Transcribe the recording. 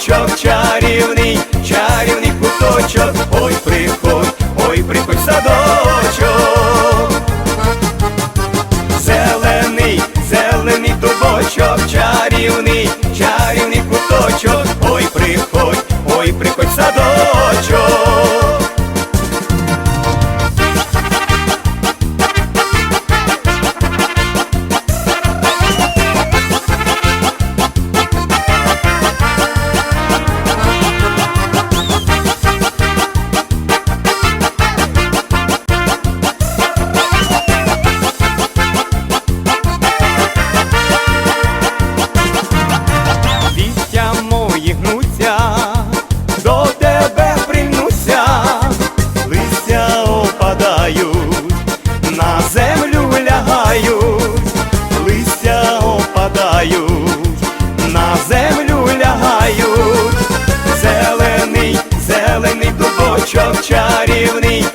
куточок, чарівний, чарівний куточок, ой, приходь, ой, приходь в садок. reunir